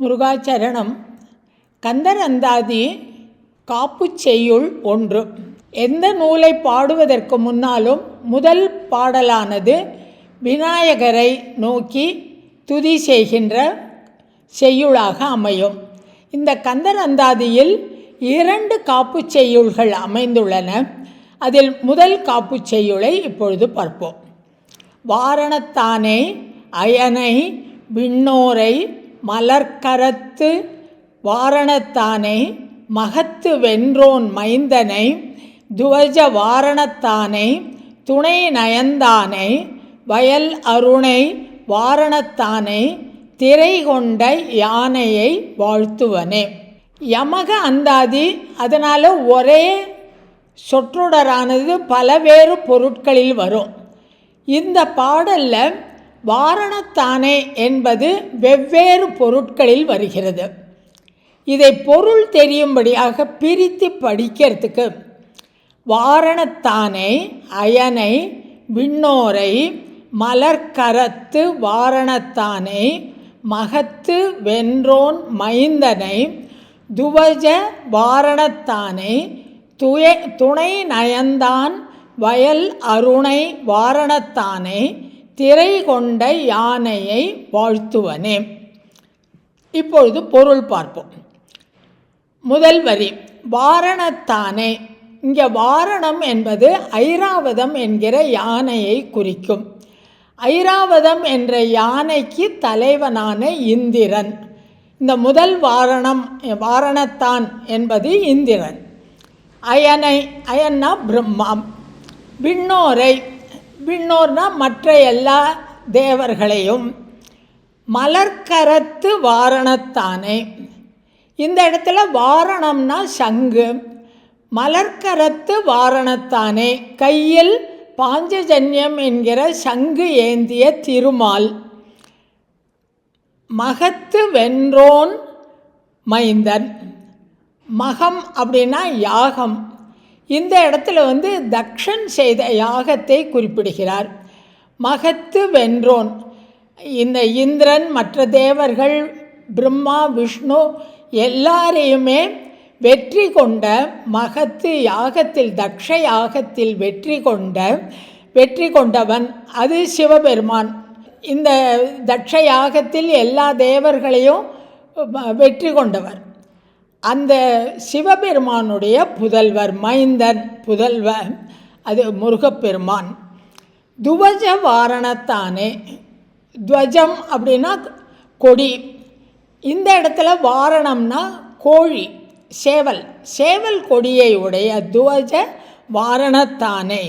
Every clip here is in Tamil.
முருகாச்சரணம். கந்தர் அந்தாதி காப்புச் செய்யுள் ஒன்று. எந்த நூலை பாடுவதற்கு முன்னாலும் முதல் பாடலானது விநாயகரை நோக்கி துதி செய்கின்ற செய்யுளாக அமையும். இந்த கந்தர் அந்தாதியில் இரண்டு காப்புச் செய்யுள்கள் அமைந்துள்ளன. அதில் முதல் காப்புச் செய்யுளை இப்பொழுது பார்ப்போம். வாரணத்தானை அயனை விண்ணோரை மலர்கரத்து வாரணத்தானே மகத்து வென்றோன் மைந்தனை துவஜ வாரணத்தானை துணை நயந்தானை வயல் அருணை வாரணத்தானை திரை கொண்ட யானையை வாழ்த்துவனே. யமக அந்தாதி அதனால் ஒரே சொற்றொடரானது பலவேறு பொருட்களில் வரும். இந்த பாடலில் வாரணத்தானே என்பது வெவ்வேறு பொருட்களில் வருகிறது. இதை பொருள் தெரியும்படியாக பிரித்து படிக்கிறதுக்கு வாரணத்தானே அயனை விண்ணோரை மலர்கரத்து வாரணத்தானே மகத்து வென்றோன் மைந்தனை துவஜ வாரணத்தானே துய துணை நயந்தான் வயல் அருணை வாரணத்தானே திரை கொண்ட யானையை வாழ்த்துவனே. இப்பொழுது பொருள் பார்ப்போம். முதல் வரி வாரணத்தானே. இங்கே வாரணம் என்பது ஐராவதம் என்கிற யானையை குறிக்கும். ஐராவதம் என்ற யானைக்கு தலைவனான இந்திரன். இந்த முதல் வாரணம் வாரணத்தான் என்பது இந்திரன். அயனை அயன்னா பிரம்மா விண்ணோரை விண்ணோர்னா மற்ற எல்லா தேவர்களையும். மலர்க்கரத்து வாரணத்தானே. இந்த இடத்துல வாரணம்னா சங்கு. மலர்க்கரத்து வாரணத்தானே. கையில் பாஞ்சஜன்யம் என்கிற சங்கு ஏந்திய திருமால். மகத்து வென்றோன் மைந்தன். மகம் அப்படின்னா யாகம். இந்த இடத்துல வந்து தக்ஷன் செய்த யாகத்தை குறிப்பிடுகிறார். மகத்து வென்றோன். இந்த இந்திரன் மற்ற தேவர்கள் பிரம்மா விஷ்ணு எல்லாரையுமே வெற்றி கொண்ட மகத்து யாகத்தில் தக்ஷ யாகத்தில் வெற்றி கொண்ட வெற்றி கொண்டவன் அது சிவபெருமான். இந்த தக்ஷ யாகத்தில் எல்லா தேவர்களையும் வெற்றி கொண்டவர். அந்த சிவபெருமானுடைய புதல்வர் மைந்தன் புதல்வர் அது முருகப்பெருமான். துவஜ வாரணத்தானே துவஜம் அப்படின்னா கொடி. இந்த இடத்துல வாரணம்னா கோழி சேவல். சேவல் கொடியை உடைய துவஜ வாரணத்தானே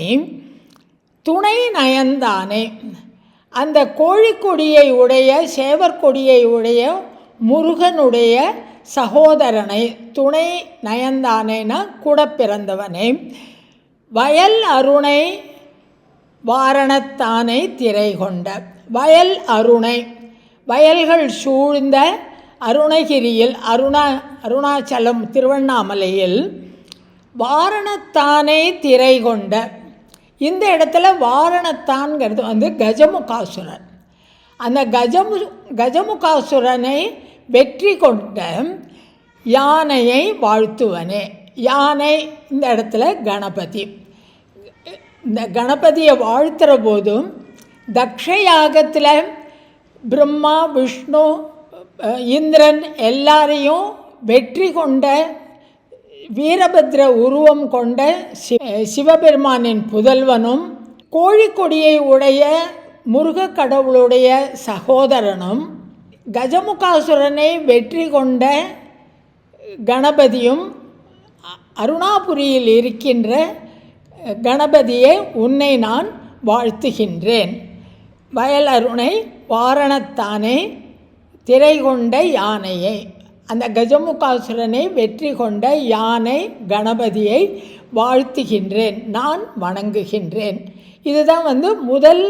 துணை நயந்தானே. அந்த கோழிக்கொடியை உடைய சேவற்கொடியை உடைய முருகனுடைய சகோதரனை துணை நயந்தானேனா கூட பிறந்தவனை. வயல் அருணை வாரணத்தானை திரை கொண்ட வயல் அருணை வயல்கள் சூழ்ந்த அருணகிரியில் அருணா அருணாச்சலம் திருவண்ணாமலையில் வாரணத்தானை திரை கொண்ட இந்த இடத்துல வாரணத்தான்கிறது வந்து கஜமுகாசுரன். அந்த கஜமு கஜமுகாசுரனை வெற்றி கொண்ட யானையை வாழ்த்துவனே. யானை இந்த இடத்துல கணபதி. இந்த கணபதியை வாழ்த்துகிற போதும் தக்ஷ யாகத்தில் பிரம்மா விஷ்ணு இந்திரன் எல்லாரையும் வெற்றி கொண்ட வீரபத்ர உருவம் கொண்ட சிவபெருமானின் புதல்வனும் கோழிக்கொடியை உடைய முருக கடவுளுடைய சகோதரனும் கஜமுகாசுரனை வெற்றி கொண்ட கணபதியும் அருணாபுரியில் இருக்கின்ற கணபதியை உன்னை நான் வாழ்த்துகின்றேன். வயல் அருணை வாரணத்தானே திரை கொண்ட யானையை. அந்த கஜமுகாசுரனை வெற்றி கொண்ட யானை கணபதியை வாழ்த்துகின்றேன் நான் வணங்குகின்றேன். இதுதான் வந்து முதல்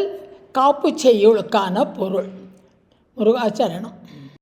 காப்பு செய்யுளுக்கான பொருள். முருகாச்சரணம்